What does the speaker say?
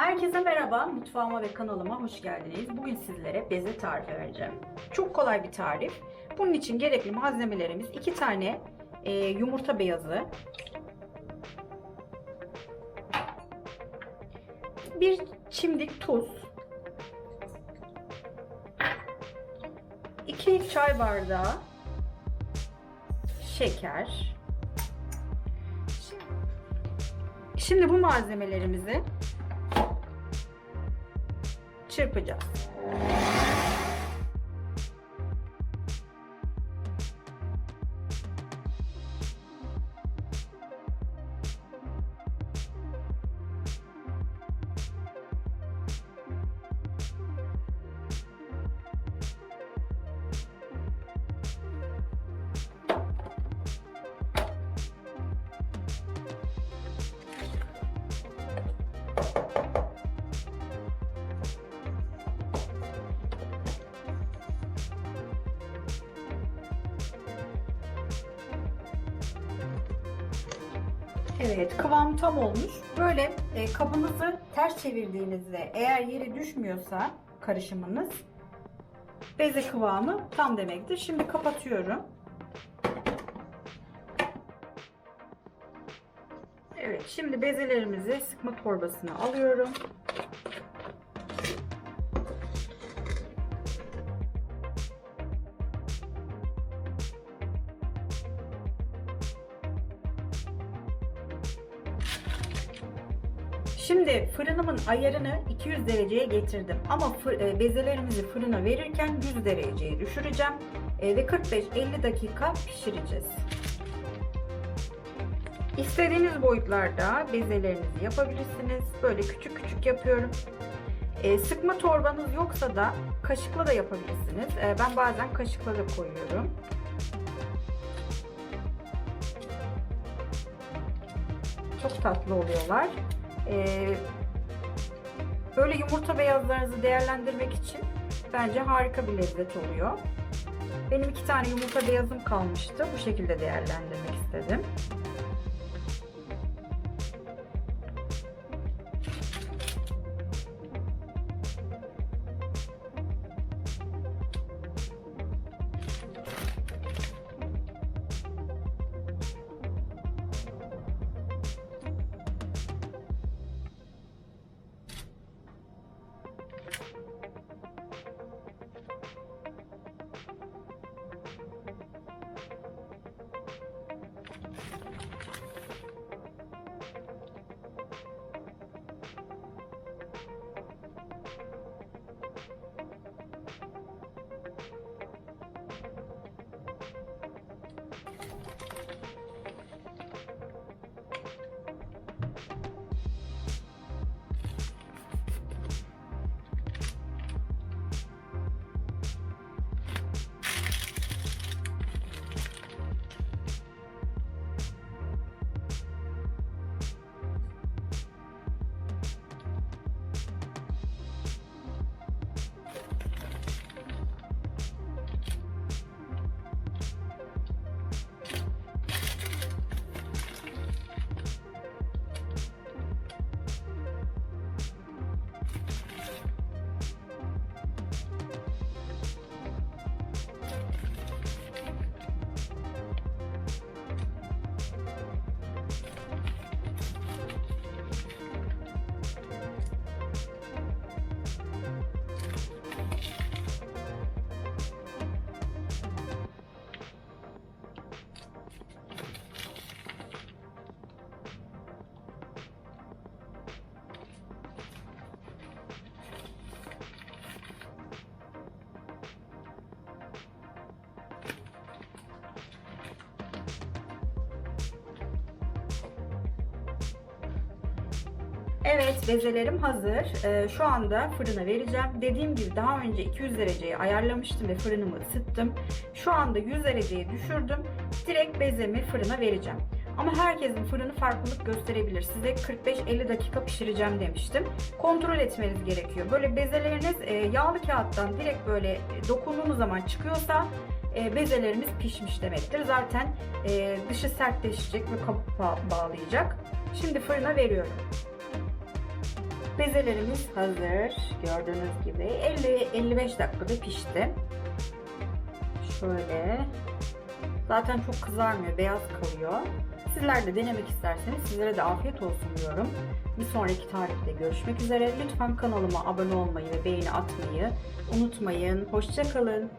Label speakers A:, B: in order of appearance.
A: Herkese merhaba, mutfağıma ve kanalıma hoş geldiniz. Bugün sizlere beze tarifi vereceğim. Çok kolay bir tarif. Bunun için gerekli malzemelerimiz 2 tane e, yumurta beyazı, bir çimdik tuz, 2 çay bardağı şeker. Şimdi bu malzemelerimizi çırpacağız. Evet, kıvam tam olmuş. Böyle e, kabınızı ters çevirdiğinizde eğer yere düşmüyorsa karışımınız beze kıvamı tam demektir. Şimdi kapatıyorum. Evet, şimdi bezelerimizi sıkma torbasına alıyorum. Şimdi fırınımın ayarını 200 dereceye getirdim. Ama fır- e, bezelerimizi fırına verirken 100 dereceye düşüreceğim. E, ve 45-50 dakika pişireceğiz. İstediğiniz boyutlarda bezelerinizi yapabilirsiniz. Böyle küçük küçük yapıyorum. E, sıkma torbanız yoksa da kaşıkla da yapabilirsiniz. E, ben bazen kaşıkla da koyuyorum. Çok tatlı oluyorlar. Ee, böyle yumurta beyazlarınızı değerlendirmek için bence harika bir lezzet oluyor. Benim iki tane yumurta beyazım kalmıştı. Bu şekilde değerlendirmek istedim. Evet bezelerim hazır. Ee, şu anda fırına vereceğim. Dediğim gibi daha önce 200 dereceye ayarlamıştım ve fırınımı ısıttım. Şu anda 100 dereceye düşürdüm. Direkt bezemi fırına vereceğim. Ama herkesin fırını farklılık gösterebilir. Size 45-50 dakika pişireceğim demiştim. Kontrol etmeniz gerekiyor. Böyle bezeleriniz e, yağlı kağıttan direkt böyle dokunduğunuz zaman çıkıyorsa e, bezelerimiz pişmiş demektir. Zaten e, dışı sertleşecek ve kabuk bağlayacak. Şimdi fırına veriyorum. Bezelerimiz hazır. Gördüğünüz gibi 50-55 dakikada pişti. Şöyle. Zaten çok kızarmıyor, beyaz kalıyor. Sizler de denemek isterseniz sizlere de afiyet olsun diyorum. Bir sonraki tarifte görüşmek üzere. Lütfen kanalıma abone olmayı ve beğeni atmayı unutmayın. Hoşçakalın.